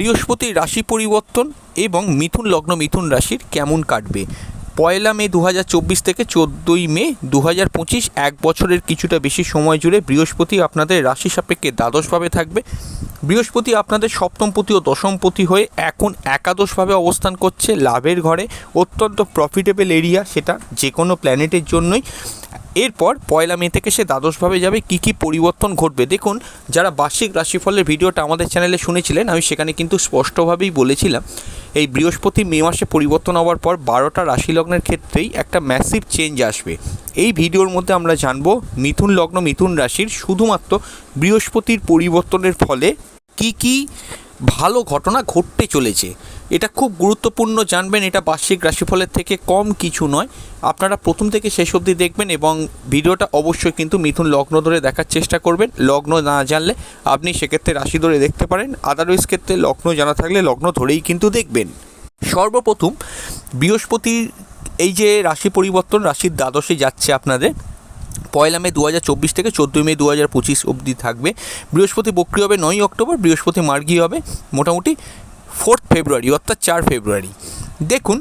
বৃহস্পতির রাশি পরিবর্তন এবং মিথুন লগ্ন মিথুন রাশির কেমন কাটবে? পয়লা মে দু হাজার চব্বিশ থেকে চোদ্দোই মে দু এক বছরের কিছুটা বেশি সময় জুড়ে বৃহস্পতি আপনাদের রাশি সাপেক্ষে দ্বাদশভাবে থাকবে। বৃহস্পতি আপনাদের সপ্তমপতি ও দশমপতি হয়ে এখন একাদশভাবে অবস্থান করছে লাভের ঘরে। অত্যন্ত প্রফিটেবল এরিয়া সেটা যে কোনো প্ল্যানেটের জন্যই। এরপর পয়লা মে থেকে সে দ্বাদশভাবে যাবে। কী কী পরিবর্তন ঘটবে? দেখুন, যারা বার্ষিক রাশিফলের ভিডিওটা আমাদের চ্যানেলে শুনেছিলেন, আমি সেখানে কিন্তু স্পষ্টভাবেই বলেছিলাম, এই বৃহস্পতি মে মাসে পরিবর্তন হওয়ার পর বারোটা রাশি লগ্নের ক্ষেত্রেই একটা ম্যাসিভ চেঞ্জ আসবে। এই ভিডিওর মধ্যে আমরা জানব, মিথুন লগ্ন, মিথুন রাশির শুধুমাত্র বৃহস্পতির পরিবর্তনের ফলে কি কি ভালো ঘটনা ঘটতে চলেছে। এটা খুব গুরুত্বপূর্ণ জানবেন, এটা বার্ষিক রাশিফলের থেকে কম কিছু নয়। আপনারা প্রথম থেকে শেষ অবধি দেখবেন এবং ভিডিওটা অবশ্যই কিন্তু মিথুন লগ্ন ধরে দেখার চেষ্টা করবেন। লগ্ন না জানলে আপনি সেক্ষেত্রে রাশি ধরে দেখতে পারেন। আদারওয়াইজ ক্ষেত্রে লগ্ন জানা থাকলে লগ্ন ধরেই কিন্তু দেখবেন। সর্বপ্রথম বৃহস্পতির এই যে রাশি পরিবর্তন, রাশির দ্বাদশে যাচ্ছে আপনাদের। পয়লা মে দু হাজার চব্বিশ থেকে চোদ্দোই মে দু হাজার পঁচিশ অবধি থাকবে। বৃহস্পতি বক্রি হবে নয়ই অক্টোবর, বৃহস্পতি মার্গী হবে মোটামুটি ফোর্থ ফেব্রুয়ারি, অর্থাৎ চার ফেব্রুয়ারি। দেখুন,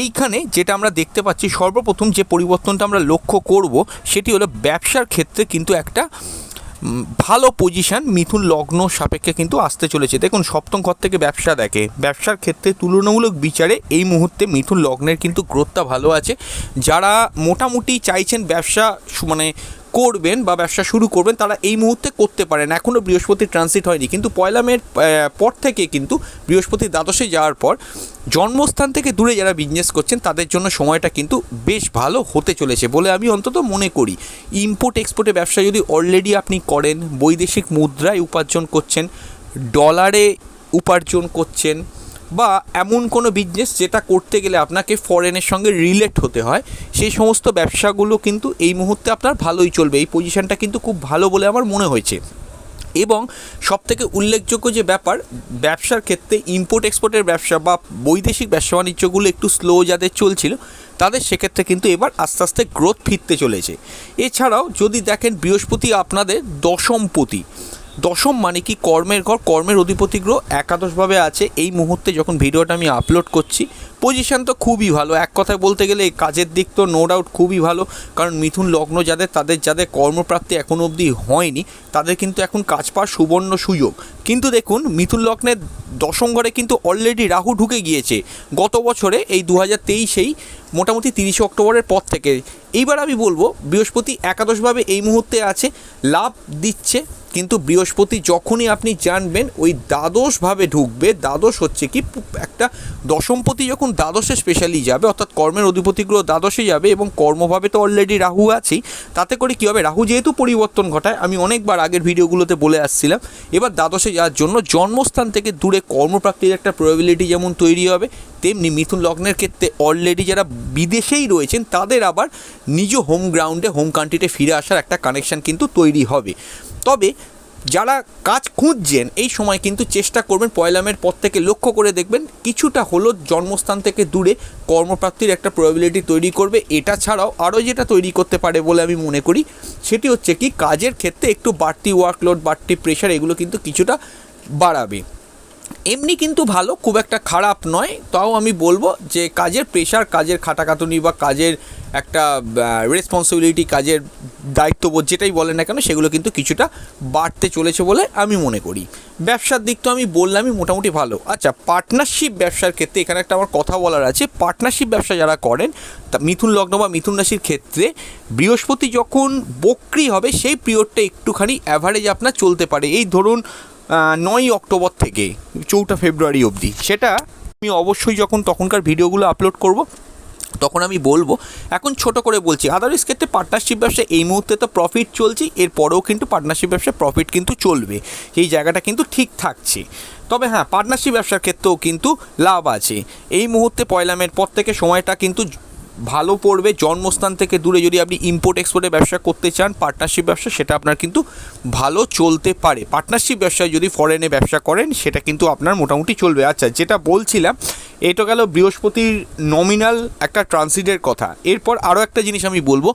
এইখানে যেটা আমরা দেখতে পাচ্ছি, সর্বপ্রথম যে পরিবর্তনটা আমরা লক্ষ্য করব, সেটি হলো ব্যবসার ক্ষেত্রে কিন্তু একটা ভালো পজিশন মিথুন লগ্ন সাপেক্ষে কিন্তু আসতে চলেছে। দেখুন, সপ্তম ঘর থেকে ব্যবসা দেখে। ব্যবসার ক্ষেত্রে তুলনামূলক বিচারে এই মুহূর্তে মিথুন লগ্নের কিন্তু গ্রোথটা ভালো আছে। যারা মোটামুটি চাইছেন ব্যবসা মানে করবেন বা ব্যবসা শুরু করবেন, তারা এই মুহূর্তে করতে পারেন। এখনও বৃহস্পতি ট্রানজিট হয়নি, কিন্তু পয়লা মের পর থেকে কিন্তু বৃহস্পতি দ্বাদশে যাওয়ার পর জন্মস্থান থেকে দূরে যারা বিজনেস করছেন, তাদের জন্য সময়টা কিন্তু বেশ ভালো হতে চলেছে বলে আমি অন্তত মনে করি। ইম্পোর্ট এক্সপোর্টে ব্যবসা যদি অলরেডি আপনি করেন, বৈদেশিক মুদ্রায় উপার্জন করছেন ডলারে উপার্জন করছেন বা এমন কোনো বিজনেস যেটা করতে গেলে আপনাকে ফরেনের সঙ্গে রিলেট হতে হয়, সেই সমস্ত ব্যবসাগুলো কিন্তু এই মুহূর্তে আপনার ভালোই চলবে। এই পজিশনটা কিন্তু খুব ভালো বলে আমার মনে হয়েছে। এবং সবথেকে উল্লেখযোগ্য যে ব্যাপার, ব্যবসার ক্ষেত্রে ইম্পোর্ট এক্সপোর্টের ব্যবসা বা বৈদেশিক ব্যবসা বাণিজ্যগুলো একটু স্লো যাদের চলছিল, তাদের সেক্ষেত্রে কিন্তু এবার আস্তে আস্তে গ্রোথ ফিরতে চলেছে। এছাড়াও যদি দেখেন বৃহস্পতি আপনাদের দশমপতি দশম মানে কি কর্মের ঘর, কর্মের অধিপতি গ্রহ একাদশভাবে আছে। এই মুহূর্তে যখন ভিডিওটা আমি আপলোড করছি পজিশন তো খুবই ভালো। এক কথায় বলতে গেলে কাজের দিক তো নো ডাউট খুবই ভালো, কারণ মিথুন লগ্ন যাদের, তাদের যাদের কর্মপ্রাপ্তি এখনও অবধি হয়নি, তাদের কিন্তু এখন কাজ পাওয়ার সুবর্ণ সুযোগ। কিন্তু দেখুন, মিথুন লগ্নের দশম ঘরে কিন্তু অলরেডি রাহু ঢুকে গিয়েছে। গত বছরে এই দু হাজার তেইশেই মোটামুটি তিরিশে অক্টোবরের পর থেকে। এইবার আমি বলব, বৃহস্পতি একাদশভাবে এই মুহূর্তে আছে, লাভ দিচ্ছে কিন্তু বৃহস্পতি যখনই আপনি জানবেন, ওই দ্বাদশভাবে ঢুকবে, দ্বাদশ হচ্ছে কি একটা দশমপতি যখন দ্বাদশে স্পেশালি যাবে, অর্থাৎ কর্মের অধিপতি গ্রহ দ্বাদশে যাবে এবং কর্মভাবে তো অলরেডি রাহু আছেই, তাতে করে কী হবে? রাহু যেহেতু পরিবর্তন ঘটায়, আমি অনেকবার আগের ভিডিওগুলোতে বলে আসছিলাম, এবার দ্বাদশে যাওয়ার জন্য জন্মস্থান থেকে দূরে কর্মপ্রাপ্তির একটা প্রবাবিলিটি যেমন তৈরি হবে, তেমনি মিথুন লগ্নের ক্ষেত্রে অলরেডি যারা বিদেশেই রয়েছেন, তাদের আবার নিজ হোম গ্রাউন্ডে হোম কান্ট্রিতে ফিরে আসার একটা কানেকশন কিন্তু তৈরি হবে। তবে যারা কাজ খুঁজছেন, এই সময় কিন্তু চেষ্টা করবেন পয়লামের পর থেকে লক্ষ্য করে দেখবেন কিছুটা হলো জন্মস্থান থেকে দূরে কর্মপ্রাপ্তির একটা প্রবাবিলিটি তৈরি করবে। এটা ছাড়াও আরও যেটা তৈরি করতে পারে বলে আমি মনে করি, সেটি হচ্ছে কি, কাজের ক্ষেত্রে একটু বাড়তি ওয়ার্কলোড বাড়তি প্রেশার এগুলো কিন্তু কিছুটা বাড়াবে। এমনি কিন্তু ভালো, খুব একটা খারাপ নয়। তাও আমি বলব যে কাজের প্রেশার কাজের খাটাখাটুনি বা কাজের একটা রেসপন্সিবিলিটি কাজের দায়িত্ববোধ যেটাই বলেন না কেন, সেগুলো কিন্তু কিছুটা বাড়তে চলেছে বলে আমি মনে করি। ব্যবসার দিক তো আমি বললামই, মোটামুটি ভালো। আচ্ছা পার্টনারশিপ ব্যবসার ক্ষেত্রে এখানে একটা আমার কথা বলার আছে। পার্টনারশিপ ব্যবসা যারা করেন, তা মিথুন লগ্ন বা মিথুন রাশির ক্ষেত্রে বৃহস্পতি যখন বক্রি হবে, সেই পিরিয়ডটা একটুখানি অ্যাভারেজ আপনার চলতে পারে। এই ধরুন নয়ই অক্টোবর থেকে, চৌঠা ফেব্রুয়ারি অবধি। সেটা আমি অবশ্যই যখন তখনকার ভিডিওগুলো আপলোড করব, তখন আমি বলব, এখন ছোট করে বলছি আদারওয়াইজ ক্ষেত্রে পার্টনারশিপ ব্যবসা এই মুহূর্তে তো প্রফিট চলছে, এরপরেও কিন্তু পার্টনারশিপ ব্যবসায় প্রফিট কিন্তু চলবে। এই জায়গাটা কিন্তু ঠিক থাকছে। তবে হ্যাঁ পার্টনারশিপ ব্যবসার ক্ষেত্রেও কিন্তু লাভ আছে। এই মুহূর্তে পয়লামের পর থেকে সময়টা কিন্তু ভালো পড়বে, জন্মস্থান থেকে দূরে যদি আপনি ইম্পোর্ট এক্সপোর্টের ব্যবসা করতে চান পার্টনারশিপ ব্যবসা, সেটা আপনার কিন্তু ভালো চলতে পারে। পার্টনারশিপ ব্যবসায় যদি ফরেনে ব্যবসা করেন, সেটা কিন্তু আপনার মোটামুটি চলবে। আচ্ছা যেটা বলছিলাম এটা গেল বৃহস্পতির নমিনাল একটা ট্রানজিটের কথা। এরপর আরও একটা জিনিস আমি বলব,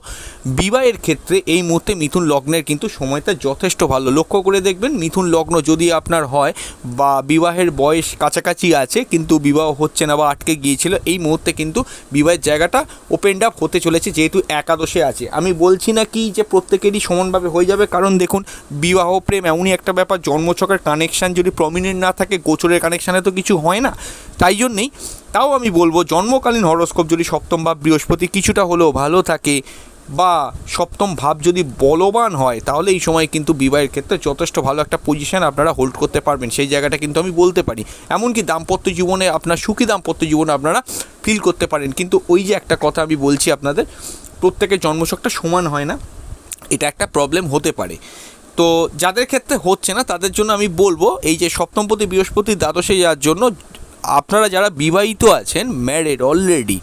বিবাহের ক্ষেত্রে এই মুহূর্তে মিথুন লগ্নের কিন্তু সময়টা যথেষ্ট ভালো। লক্ষ্য করে দেখবেন, মিথুন লগ্ন যদি আপনার হয় বা বিবাহের বয়স কাছাকাছি আছে, কিন্তু বিবাহ হচ্ছে না বা আটকে গিয়েছিল, এই মুহূর্তে কিন্তু বিবাহের জায়গাটা ওপেন আপ হতে চলেছে, যেহেতু একাদশে আছে। আমি বলছি না কি যে প্রত্যেকেরই সমানভাবে হয়ে যাবে, কারণ দেখুন, বিবাহ প্রেম এমনই একটা ব্যাপার, জন্মছকের কানেকশান যদি প্রমিনেন্ট না থাকে, গোচরের কানেকশানে তো কিছু হয় না। তাই জন্যেই তাও আমি বলব, জন্মকালীন হরস্কোপ যদি সপ্তম ভাব বৃহস্পতি কিছুটা হলেও ভালো থাকে বা সপ্তম ভাব যদি বলবান হয়, তাহলে এই সময় কিন্তু বিবাহের ক্ষেত্রে যথেষ্ট ভালো একটা পজিশন আপনারা হোল্ড করতে পারবেন। সেই জায়গাটা কিন্তু আমি বলতে পারি। এমনকি দাম্পত্য জীবনে আপনার সুখী দাম্পত্য জীবনে আপনারা ফিল করতে পারেন। কিন্তু ওই যে একটা কথা আমি বলছি আপনাদের, প্রত্যেকের জন্মছকটা সমান হয় না। এটা একটা প্রবলেম হতে পারে। তো যাদের ক্ষেত্রে হচ্ছে না, তাদের জন্য আমি বলব, এই যে সপ্তমপতি বৃহস্পতি দ্বাদশে যাওয়ার জন্য আপনারা যারা বিবাহিত আছেন ম্যারেড অলরেডি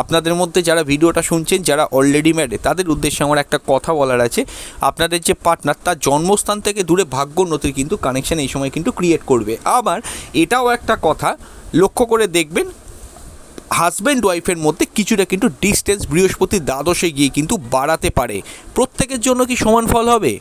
আপনাদের মধ্যে যারা ভিডিওটা শুনছেন, যারা অলরেডি ম্যারেড তাদের উদ্দেশ্যে আমার একটা কথা বলার আছে। আপনাদের যে পার্টনার তার জন্মস্থান থেকে দূরে ভাগ্য ভাগ্যোন্নতির কিন্তু কানেকশান এই সময় কিন্তু ক্রিয়েট করবে। আবার এটাও একটা কথা, লক্ষ্য করে দেখবেন হাজব্যান্ড ওয়াইফের মধ্যে কিছুটা কিন্তু ডিস্টেন্স বৃহস্পতি দ্বাদশে গিয়ে কিন্তু বাড়াতে পারে। প্রত্যেকের জন্য কি সমান ফল হবে?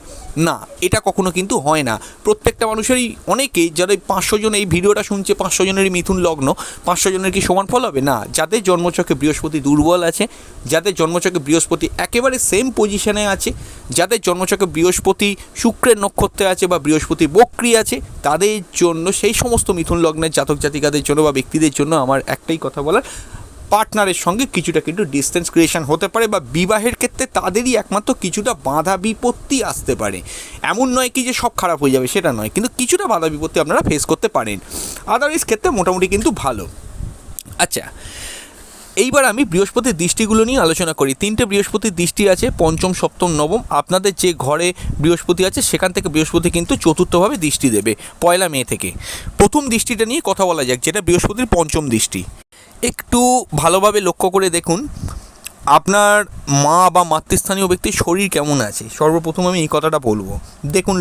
না, এটা কখনো কিন্তু হয় না। প্রত্যেকটা মানুষেরই, অনেকেই যারা পাঁচশো জন এই ভিডিওটা শুনছে, পাঁচশো জনেরই মিথুন লগ্ন, পাঁচশো জনের কি সমান ফল হবে? না, যাদের জন্মচকে বৃহস্পতি দুর্বল আছে, যাদের জন্মচকে বৃহস্পতি একেবারে সেম পজিশনে আছে, যাদের জন্মচকে বৃহস্পতি শুক্রের নক্ষত্রে আছে বা বৃহস্পতি বক্রি আছে, তাদের জন্য সেই সমস্ত মিথুন লগ্নের জাতক জাতিকাদের জন্য বা ব্যক্তিদের জন্য আমার একটাই কথা বলার। পার্টনারের সঙ্গে কিছুটা কিন্তু ডিস্টেন্স ক্রিয়েশন হতে পারে বা বিবাহের ক্ষেত্রে তাদেরই একমাত্র কিছুটা বাধা বিপত্তি আসতে পারে। এমন নয় কি যে সব খারাপ হয়ে যাবে, সেটা নয়। কিন্তু কিছুটা বাধা বিপত্তি আপনারা ফেস করতে পারেন। আদারওয়াইজ ক্ষেত্রে মোটামুটি কিন্তু ভালো। আচ্ছা এইবার আমি বৃহস্পতির দৃষ্টিগুলো নিয়ে আলোচনা করি। তিনটে বৃহস্পতির দৃষ্টি আছে, পঞ্চম, সপ্তম, নবম। আপনাদের যে ঘরে বৃহস্পতি আছে, সেখান থেকে বৃহস্পতি কিন্তু চতুর্থভাবে দৃষ্টি দেবে, পয়লা মে থেকে। প্রথম দৃষ্টিটা নিয়ে কথা বলা যাক, যেটা বৃহস্পতির পঞ্চম দৃষ্টি। একটু ভালোভাবে লক্ষ্য করে দেখুন, আপনার মা বা মাতৃস্থানীয় ব্যক্তির শরীর কেমন আছে? সর্বপ্রথম আমি এই কথাটা বলব। দেখুন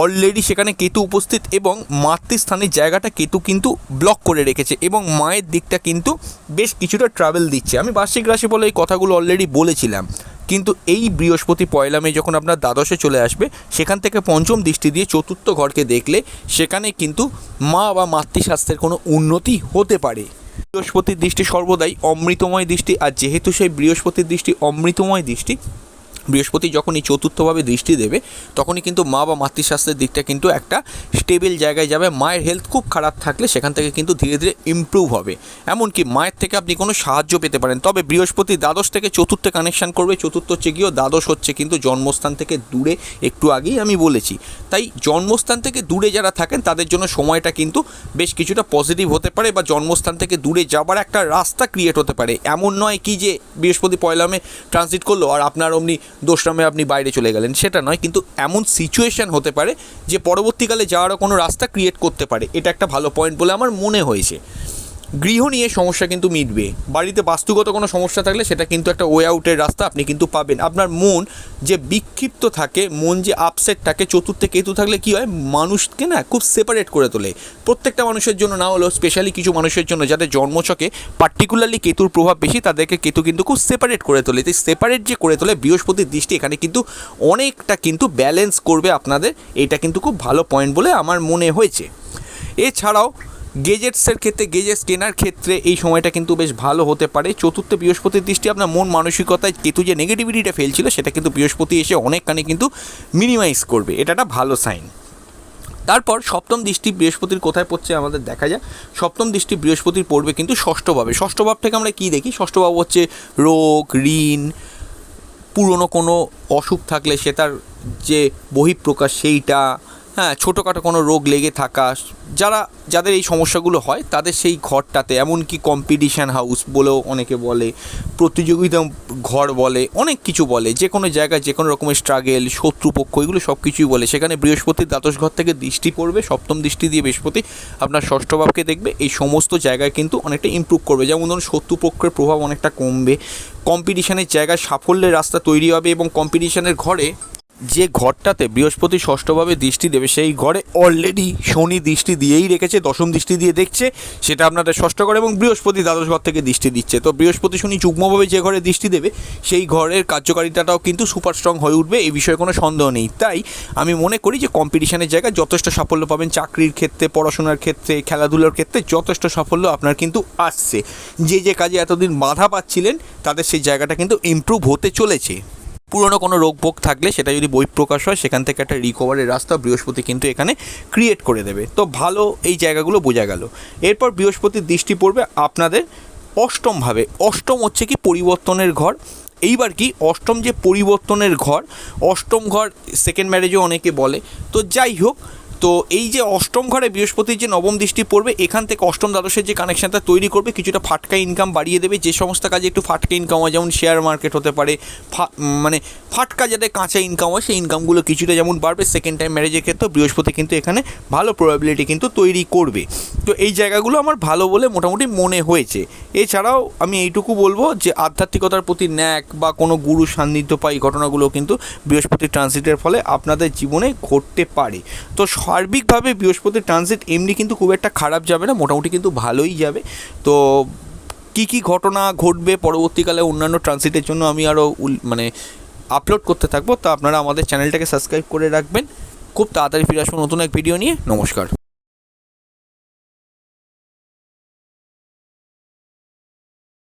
অলরেডি সেখানে কেতু উপস্থিত এবং মাতৃস্থানের জায়গাটা কেতু কিন্তু ব্লক করে রেখেছে এবং মায়ের দিকটা কিন্তু বেশ কিছুটা ট্রাভেল দিচ্ছে। আমি বার্ষিক রাশি বলে এই কথাগুলো অলরেডি বলেছিলাম। কিন্তু এই বৃহস্পতি পয়লা মে যখন আপনার দ্বাদশে চলে আসবে, সেখান থেকে পঞ্চম দৃষ্টি দিয়ে চতুর্থ ঘরকে দেখলে সেখানে কিন্তু মা বা মাতৃস্বাস্থ্যের কোনো উন্নতি হতে পারে। বৃহস্পতির দৃষ্টি সর্বদাই অমৃতময় দৃষ্টি আর যেহেতু সেই বৃহস্পতির দৃষ্টি অমৃতময় দৃষ্টি বৃহস্পতি যখনই চতুর্থভাবে দৃষ্টি দেবে, তখনই কিন্তু মা বা মাতৃস্বাস্থ্যের দিকটা কিন্তু একটা স্টেবল জায়গায় যাবে। মায়ের হেলথ খুব খারাপ থাকলে সেখান থেকে কিন্তু ধীরে ধীরে ইমপ্রুভ হবে। এমনকি মায়ের থেকে আপনি কোনো সাহায্য পেতে পারেন। তবে বৃহস্পতি দ্বাদশ থেকে চতুর্থে কানেকশান করবে। চতুর্থ হচ্ছে গিয়েও দ্বাদশ হচ্ছে কিন্তু জন্মস্থান থেকে দূরে, একটু আগেই আমি বলেছি। তাই জন্মস্থান থেকে দূরে যারা থাকেন, তাদের জন্য সময়টা কিন্তু বেশ কিছুটা পজিটিভ হতে পারে বা জন্মস্থান থেকে দূরে যাবার একটা রাস্তা ক্রিয়েট হতে পারে। এমন নয় কি যে বৃহস্পতি পয়লামে ট্রানজিট করল আর আপনার অমনি দোসরামে আপনি বাইরে চলে গেলেন, সেটা নয়, কিন্তু এমন সিচুয়েশান হতে পারে যে পরবর্তীকালে যাওয়ারও কোনো রাস্তা ক্রিয়েট করতে পারে। এটা একটা ভালো পয়েন্ট বলে আমার মনে হয়েছে। গৃহ নিয়ে সমস্যা কিন্তু মিটবে। বাড়িতে বাস্তুগত কোনো সমস্যা থাকলে সেটা কিন্তু একটা ওয়ে আউটের রাস্তা আপনি কিন্তু পাবেন। আপনার মন যে বিক্ষিপ্ত থাকে, মন যে আপসেট থাকে, চতুর্থে কেতু থাকলে কী হয়? মানুষকে না খুব সেপারেট করে তোলে। প্রত্যেকটা মানুষের জন্য না হলেও স্পেশালি কিছু মানুষের জন্য যাদের জন্মছকে পার্টিকুলারলি কেতুর প্রভাব বেশি, তাদেরকে কেতু কিন্তু খুব সেপারেট করে তোলে। তাই সেপারেট যে করে তোলে, বৃহস্পতির দৃষ্টি এখানে কিন্তু অনেকটা কিন্তু ব্যালেন্স করবে আপনাদের। এটা কিন্তু খুব ভালো পয়েন্ট বলে আমার মনে হয়েছে। এছাড়াও গেজেটসের ক্ষেত্রে, গেজেটস কেনার ক্ষেত্রে এই সময়টা কিন্তু বেশ ভালো হতে পারে। চতুর্থ বৃহস্পতির দৃষ্টি আপনার মন মানসিকতায় কেতু যে নেগেটিভিটিটা ফেলছিল, সেটা কিন্তু বৃহস্পতি এসে অনেকখানি কিন্তু মিনিমাইজ করবে। এটা একটা ভালো সাইন তারপর সপ্তম দৃষ্টি বৃহস্পতির কোথায় পড়ছে আমাদের দেখা যায় সপ্তম দৃষ্টি বৃহস্পতির পড়বে কিন্তু ষষ্ঠভাবে ষষ্ঠভাব থেকে আমরা কী দেখি? ষষ্ঠভাব হচ্ছে রোগ, ঋণ, পুরনো কোনো অসুখ থাকলে সে তার যে বহিঃপ্রকাশ সেইটা হ্যাঁ ছোটোখাটো কোনো রোগ লেগে থাকা, যারা, যাদের এই সমস্যাগুলো হয়, তাদের সেই ঘরটাতে, এমনকি কম্পিটিশান হাউস বলেও অনেকে বলে, প্রতিযোগিতা ঘর বলে, অনেক কিছু বলে যে কোনো জায়গায় যে কোনো রকমের স্ট্রাগেল শত্রুপক্ষ, এগুলো সব কিছুই বলে। সেখানে বৃহস্পতির দ্বাদশ ঘর থেকে দৃষ্টি পড়বে, সপ্তম দৃষ্টি দিয়ে বৃহস্পতি আপনার ষষ্ঠ ভাবকে দেখবে। এই সমস্ত জায়গায় কিন্তু অনেকটা ইমপ্রুভ করবে। যেমন ধরুন, শত্রুপক্ষের প্রভাব অনেকটা কমবে। কম্পিটিশানের জায়গায় সাফল্যের রাস্তা তৈরি হবে এবং কম্পিটিশানের ঘরে যে ঘরটাতে বৃহস্পতি ষষ্ঠভাবে দৃষ্টি দেবে, সেই ঘরে অলরেডি শনি দৃষ্টি দিয়েই রেখেছে, দশম দৃষ্টি দিয়ে দেখছে, সেটা আপনাদের ষষ্ঠ ঘর এবং বৃহস্পতি দ্বাদশ ঘর থেকে দৃষ্টি দিচ্ছে। তো বৃহস্পতি শনি যুগ্মভাবে যে ঘরে দৃষ্টি দেবে, সেই ঘরের কার্যকারিতাটাও কিন্তু সুপার স্ট্রং হয়ে উঠবে, এই বিষয়ে কোনো সন্দেহ নেই। তাই আমি মনে করি যে কম্পিটিশনের জায়গায় যথেষ্ট সাফল্য পাবেন, চাকরির ক্ষেত্রে, পড়াশোনার ক্ষেত্রে, খেলাধুলার ক্ষেত্রে যথেষ্ট সাফল্য আপনার কিন্তু আসছে। যে যে কাজে এতদিন বাধা পাচ্ছিলেন, তাদের সেই জায়গাটা কিন্তু ইমপ্রুভ হতে চলেছে। পুরনো কোনো রোগ ভোগ থাকলে সেটা যদি বই প্রকাশ হয়, সেখান থেকে একটা রিকভারের রাস্তা বৃহস্পতি কিন্তু এখানে ক্রিয়েট করে দেবে। তো ভালো এই জায়গাগুলো বোঝা গেল। এরপর বৃহস্পতির দৃষ্টি পড়বে আপনাদের অষ্টমভাবে। অষ্টম হচ্ছে কি পরিবর্তনের ঘর। এইবার কি অষ্টম যে পরিবর্তনের ঘর, অষ্টম ঘর সেকেন্ড ম্যারেজও অনেকে বলে। তো যাই হোক তো এই যে অষ্টম ঘরে বৃহস্পতির যে নবম দৃষ্টি পড়বে, এখান থেকে অষ্টম দ্বাদশের যে কানেকশানটা তৈরি করবে, কিছুটা ফাটকা ইনকাম বাড়িয়ে দেবে। যে সমস্ত কাজে একটু ফাটকা ইনকাম হয়, যেমন শেয়ার মার্কেট হতে পারে মানে ফাটকা যাতে কাঁচা ইনকাম হয়, সেই ইনকামগুলো কিছুটা যেমন বাড়বে। সেকেন্ড টাইম ম্যারেজের ক্ষেত্রে বৃহস্পতি কিন্তু এখানে ভালো প্রবাবিলিটি কিন্তু তৈরি করবে। তো এই জায়গাগুলো আমার ভালো বলে মোটামুটি মনে হয়েছে। এছাড়াও আমি এইটুকু বলব যে আধ্যাত্মিকতার প্রতি ন্যাক বা কোনো গুরু সান্নিধ্য পাই ঘটনাগুলো কিন্তু বৃহস্পতির ট্রানজিটের ফলে আপনাদের জীবনে ঘটতে পারে। তো সার্বিকভাবে বৃহস্পতির ট্রানজিট এমনি কিন্তু খুব একটা খারাপ যাবে না, মোটামুটি কিন্তু ভালোই যাবে। তো কি কি ঘটনা ঘটবে পরবর্তীকালে অন্যান্য ট্রানজিটের জন্য আমি আরও মানে আপলোড করতে থাকব। তা আপনারা আমাদের চ্যানেলটাকে সাবস্ক্রাইব করে রাখবেন। খুব তাড়াতাড়ি ফিরে আসব নতুন এক ভিডিও নিয়ে। নমস্কার।